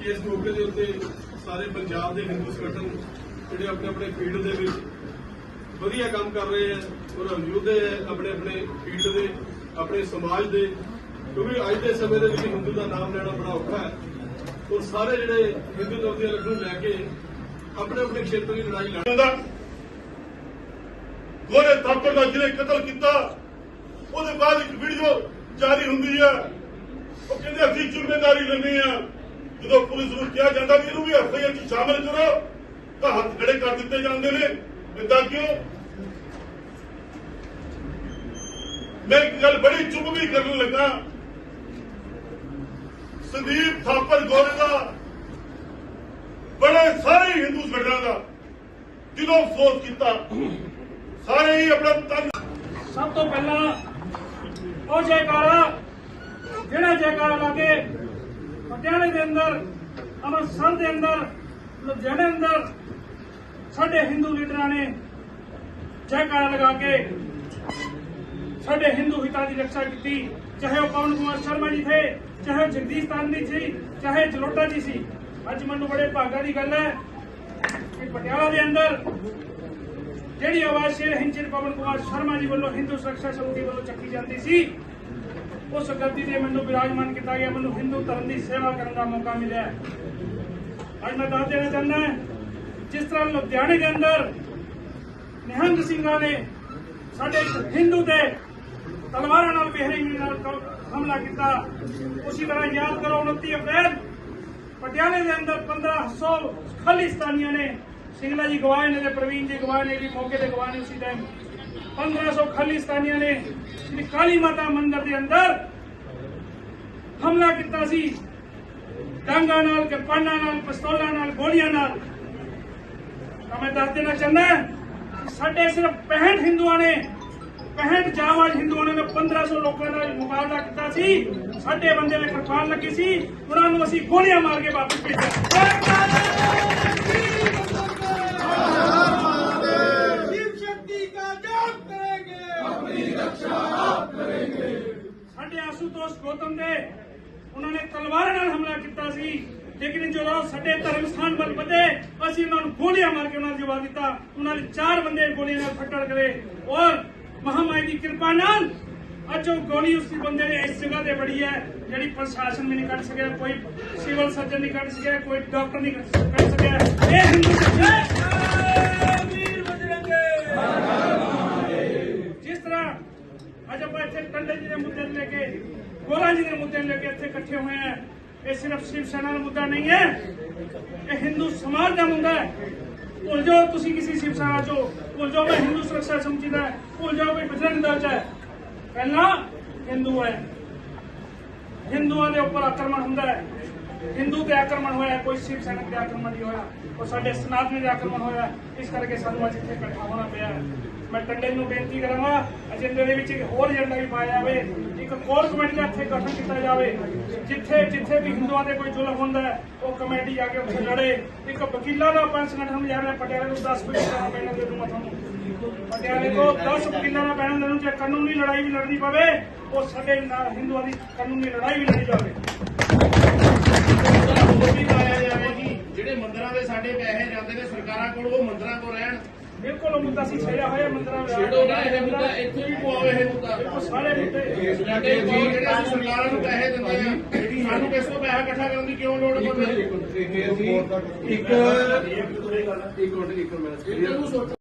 ਇਸ ਮੌਕੇ ਦੇ ਉੱਤੇ ਸਾਰੇ ਪੰਜਾਬ ਦੇ ਹਿੰਦੂ ਸੰਗਠਨ ਜਿਹੜੇ ਆਪਣੇ ਆਪਣੇ ਫੀਲਡ ਦੇ ਵਿੱਚ ਵਧੀਆ ਕੰਮ ਕਰ ਰਹੇ ਹੈ ਔਰ ਯੋਧੇ ਆਪਣੇ ਆਪਣੇ ਫੀਲਡ ਦੇ, ਆਪਣੇ ਸਮਾਜ ਦੇ, ਕਿਉਂਕਿ ਅੱਜ ਦੇ ਸਮੇਂ ਦੇ ਵਿੱਚ ਹਿੰਦੂ ਦਾ ਨਾਮ ਲੈਣਾ ਬੜਾ ਔਖਾ ਹੈ। ਔਰ ਸਾਰੇ ਜਿਹੜੇ ਹਿੰਦੂ ਧਰਮ ਦੇ ਰੱਖ ਨੂੰ ਲੈ ਕੇ ਆਪਣੇ ਆਪਣੇ ਖੇਤਰ ਦੀ ਲੜਾਈ ਲੜ ਦਾ ਗੋਰੇ ਥਾਪਰ ਦਾ ਜਿਹਨੇ ਕਤਲ ਕੀਤਾ। ਉਹਦੇ ਬਾਅਦ ਇੱਕ ਵੀਡੀਓ ਜਾਰੀ ਹੁੰਦੀ ਹੈ। ਉਹ ਕਹਿੰਦੇ ਅਸੀਂ ਜ਼ਿੰਮੇਵਾਰੀ ਲੈਂਦੇ ਆ ਜਦੋਂ ਪੁਲਿਸ ਨੂੰ ਕਿਹਾ ਜਾਂਦਾ ਵੀ ਇਹਨੂੰ ਵੀ ਐਫਆਈਆਰ 'ਚ ਸ਼ਾਮਲ ਕਰੋ, ਤਾਂ ਹੱਥ ਖੜੇ ਕਰ ਦਿੱਤੇ ਜਾਂਦੇ ਨੇ। ਇਦਾਂ ਕਿਉਂ? ਮੈਂ ਇੱਕ ਗੱਲ ਬੜੀ ਚੁੱਪ ਵੀ ਕਰਨ ਲੱਗਾ। ਸੰਦੀਪ ਥਾਪਰ ਗੋਰੇ ਦਾ, ਬੜੇ ਸਾਰੇ ਹਿੰਦੂ ਸੰਗਠਨਾਂ ਦਾ ਦਿਲੋਂ ਅਫਸੋਸ ਕੀਤਾ। ਸਾਰੇ ਹੀ ਆਪਣਾ ਤਨ ਸਭ ਤੋਂ ਪਹਿਲਾਂ ਉਹ ਜੈਕਾਰਾ, ਜਿਹੜਾ ਜੈਕਾਰਾ ਲਾ ਕੇ ਪਟਿਆਲੇ ਦੇ ਅੰਦਰ, ਅੰਮ੍ਰਿਤਸਰ ਦੇ ਅੰਦਰ, ਲੁਧਿਆਣੇ ਅੰਦਰ, ਸਾਡੇ ਹਿੰਦੂ ਲੀਡਰਾਂ ਨੇ ਜੈਕਾਰਾ ਲਗਾ ਕੇ ਸਾਡੇ ਹਿੰਦੂ ਹਿੱਤਾਂ ਦੀ ਰੱਖਿਆ ਕੀਤੀ। ਚਾਹੇ ਉਹ ਪਵਨ ਕੁਮਾਰ ਸ਼ਰਮਾ ਜੀ ਥੇ, ਚਾਹੇ ਉਹ ਜਗਦੀਸ਼ ਤਾਂਦੀ ਸੀ ਚਾਹੇ ਜਲੋਟਾ ਜੀ ਸੀ। ਅੱਜ ਮੈਨੂੰ ਬੜੇ ਭਾਗਾ ਦੀ ਗੱਲ ਹੈ ਕਿ ਪਟਿਆਲਾ ਦੇ ਅੰਦਰ ਜਿਹੜੀ ਆਵਾਜ਼ ਸ਼ੇਰ ਹਿੰਚਰ ਪਵਨ ਕੁਮਾਰ ਸ਼ਰਮਾ ਜੀ ਵੱਲੋਂ ਹਿੰਦੂ ਸੁਰੱਖਿਆ ਸਮਿਤੀ ਵੱਲੋਂ ਚੱਕੀ ਜਾਂਦੀ ਸੀ ਉਸ ਗੱਦੀ ਤੇ ਮੈਨੂੰ ਵਿਰਾਜਮਾਨ ਕੀਤਾ ਗਿਆ, ਮੈਨੂੰ ਹਿੰਦੂ ਧਰਮ ਦੀ ਸੇਵਾ ਕਰਨ ਦਾ ਮੌਕਾ ਮਿਲਿਆ। ਅੱਜ ਮੈਂ ਦੱਸ ਦੇਣਾ ਚਾਹੁੰਦਾ ਜਿਸ ਤਰ੍ਹਾਂ ਲੁਧਿਆਣੇ ਦੇ ਅੰਦਰ ਨਿਹੰਗ ਸਿੰਘਾਂ ਨੇ ਸਾਡੇ ਹਿੰਦੂ ਤੇ ਤਲਵਾਰਾਂ ਨਾਲ ਬੇਹਰਮੀ ਨਾਲ ਹਮਲਾ ਕੀਤਾ, ਉਸੇ ਤਰ੍ਹਾਂ ਯਾਦ ਕਰੋ 29 ਅਪ੍ਰੈਲ ਪਟਿਆਲੇ ਦੇ ਅੰਦਰ 1500 ਖਾਲਿਸਤਾਨੀਆਂ ਨੇ ਸਿੰਗਲਾ ਜੀ ਗਵਾਏ ਨੇ ਤੇ ਪ੍ਰਵੀਨ ਜੀ ਗਵਾਏ ਨੇ ਵੀ ਮੌਕੇ ਤੇ ਗਵਾਏ ਨੇ ਉਸੇ 1500 ਖਾਲਿਸਤਾਨੀਆਂ ਨੇ, ਸ੍ਰੀ ਕਾਲੀ ਮਾਤਾ ਮੰਦਿਰ ਦੇ ਅੰਦਰ ਹਮਲਾ ਕੀਤਾ ਸੀ। ਡਾਂਗਾਂ ਨਾਲ, ਕਿਰਪਾਨਾਂ ਨਾਲ, ਪਿਸਤੌਲਾਂ ਨਾਲ, ਗੋਲੀਆਂ ਨਾਲ। ਤਾਂ ਮੈਂ ਦੱਸ ਦੇਣਾ ਚਾਹੁੰਦਾ ਸਾਡੇ ਸਿਰਫ 65 ਹਿੰਦੂਆਂ ਨੇ 65 ਜਾਵਾਜ ਹਿੰਦੂਆਂ ਨੇ 1500 ਲੋਕਾਂ ਦਾ ਮੁਕਾਬਲਾ ਕੀਤਾ ਸੀ। ਸਾਡੇ ਬੰਦੇ ਨੇ ਕਿਰਪਾਨ ਲੱਗੀ ਸੀ। ਉਹਨਾਂ ਨੂੰ ਅਸੀਂ ਗੋਲੀਆਂ ਮਾਰ ਕੇ ਵਾਪਸ ਭੇਜਿਆ। ਸਾਡੇ ਆਸੂਤੋਸ਼ ਗੌਤਮ ਦੇ, ਉਹਨਾਂ ਨੇ ਤਲਵਾਰਾਂ ਨਾਲ ਹਮਲਾ ਕੀਤਾ ਸੀ। ਲੇਕਿਨ ਜਦੋਂ ਸਾਡੇ ਧਰਮ ਸਥਾਨ ਵੱਲ ਵਧੇ, ਅਸੀਂ ਉਹਨਾਂ ਨੂੰ ਗੋਲੀਆਂ ਮਾਰ ਕੇ ਉਹਨਾਂ ਨੂੰ ਜਵਾਬ ਦਿੱਤਾ। ਉਹਨਾਂ ਦੇ ਚਾਰ ਬੰਦੇ ਗੋਲੀਆਂ ਨਾਲ ਫੱਟੜ ਗਏ ਔਰ ਮਹਾਮਾਈ ਦੀ ਕਿਰਪਾ ਨਾਲ ਅੱਜ ਉਹ ਗੋਲੀ ਉਸ ਬੰਦੇ ਨੇ ਇਸ ਜਗ੍ਹਾ ਤੇ ਬੜੀ ਹੈ, ਜਿਹੜੀ ਪ੍ਰਸ਼ਾਸਨ ਵੀ ਨਹੀਂ ਕੱਢ ਸਕਿਆ, ਕੋਈ ਸਿਵਲ ਸਰਜਨ ਨਹੀਂ ਕੱਢ ਸਕਿਆ, ਕੋਈ ਡਾਕਟਰ ਨਹੀਂ ਕੱਢ ਸਕਿਆ। ਜੀ ਦੇ ਮੁੱਦੇ ਨੂੰ ਲੈ ਕੇ, ਗੋਰਾ ਜੀ ਦੇ ਮੁੱਦੇ ਨੂੰ ਲੈ ਕੇ ਇੱਥੇ ਇਕੱਠੇ ਹੋਏ ਆ। ਇਹ ਸਿਰਫ ਸ਼ਿਵ ਸੈਨਾ ਦਾ ਮੁੱਦਾ ਨਹੀਂ ਹੈ। ਇਹ ਹਿੰਦੂ ਸਮਾਜ ਦਾ ਮੁੱਦਾ ਹੈ। ਭੁੱਲ ਜਾਓ ਤੁਸੀਂ ਕਿਸੇ ਸ਼ਿਵ ਸੈਨਾ ਚੋਂ। ਭੁੱਲ ਜਾਓ ਮੈਂ ਹਿੰਦੂ ਸੁਰੱਖਿਆ ਸਮਝੀਦਾ ਭੁੱਲ ਜਾਓ ਕੋਈ ਬਜਰੰਗ ਦਲ ਚ ਹੈ। ਪਹਿਲਾਂ ਹਿੰਦੂ ਹੈ। ਹਿੰਦੂਆਂ ਦੇ ਉੱਪਰ ਆਕਰਮਣ ਹੁੰਦਾ ਹੈ। ਹਿੰਦੂ ਤੇ ਆਕਰਮਣ ਹੋਇਆ, ਕੋਈ ਸਿੱਖ ਸੈਨਿਕ ਤੇ ਆਕਰਮਣ ਨਹੀਂ ਹੋਇਆ, ਉਹ ਸਾਡੇ ਸਨਾਤਨ ਦੇ ਆਕਰਮਣ ਹੋਇਆ। ਇਸ ਕਰਕੇ ਸਾਨੂੰ ਅੱਜ ਇੱਥੇ ਇਕੱਠਾ ਹੋਣਾ ਪਿਆ। ਮੈਂ ਟੰਡੇ ਨੂੰ ਬੇਨਤੀ ਕਰਾਂਗਾ ਅਜਿੰਦੇ ਦੇ ਵਿੱਚ ਇੱਕ ਹੋਰ ਏਜੰਡਾ ਵੀ ਪਾਇਆ ਜਾਵੇ, ਇੱਕ ਕੋਰ ਕਮੇਟੀ ਦਾ ਇੱਥੇ ਗਠਨ ਕੀਤਾ ਜਾਵੇ, ਜਿੱਥੇ ਜਿੱਥੇ ਵੀ ਹਿੰਦੂਆਂ ਦੇ ਕੋਈ ਜ਼ੁਲਮ ਹੁੰਦਾ ਹੈ, ਉਹ ਕਮੇਟੀ ਜਾ ਕੇ ਉੱਥੇ ਲੜੇ। ਇੱਕ ਵਕੀਲਾਂ ਦਾ ਪੰਜ ਸੰਗਠਨ ਜਾ ਰਿਹਾ ਪਟਿਆਲੇ ਨੂੰ 10 ਵਕੀਲਾਂ ਦਾ ਪੈਨਲ ਦੇ ਦੂੰਗਾ ਤੁਹਾਨੂੰ। ਪਟਿਆਲੇ ਤੋਂ 10 ਵਕੀਲਾਂ ਦਾ ਪੈਨਲ ਦੇਣ ਜੇ ਕਾਨੂੰਨੀ ਲੜਾਈ ਵੀ ਲੜਨੀ ਪਵੇ, ਉਹ ਸਾਡੇ ਨਾਲ ਹਿੰਦੂਆਂ ਦੀ ਕਾਨੂੰਨੀ ਲੜਾਈ ਵੀ ਲੜੀ ਜਾਵੇ। ਬਿਲਕੁਲ ਉਹ ਮੁੱਦਾ ਸੀ ਛੇੜਿਆ ਹੋਇਆ ਮੰਦਰਾਂ ਵਿੱਚ ਛੇੜੋ ਨਾ ਇਹ ਮੁੱਦਾ ਇੱਥੇ ਵੀ ਪਵਾਓ ਇਹ ਮੁੱਦਾ ਬਿਲਕੁਲ ਸਾਰੇ ਮੁੱਦੇ ਸਾਡੇ ਕੋਲ ਜਿਹੜੇ ਅਸੀਂ ਸਰਕਾਰਾਂ ਨੂੰ ਪੈਸੇ ਦਿੰਦੇ ਆ ਸਾਨੂੰ ਕਿਸ ਤੋਂ ਪੈਸਾ ਇਕੱਠਾ ਕਰਨ ਦੀ ਕਿਉਂ ਲੋੜ ਪਵੇ ਇੱਕ ਇੱਕ ਮਿੰਟ ਇੱਕ ਮਿੰਟ ਇਹਨੂੰ ਸੋਚੋ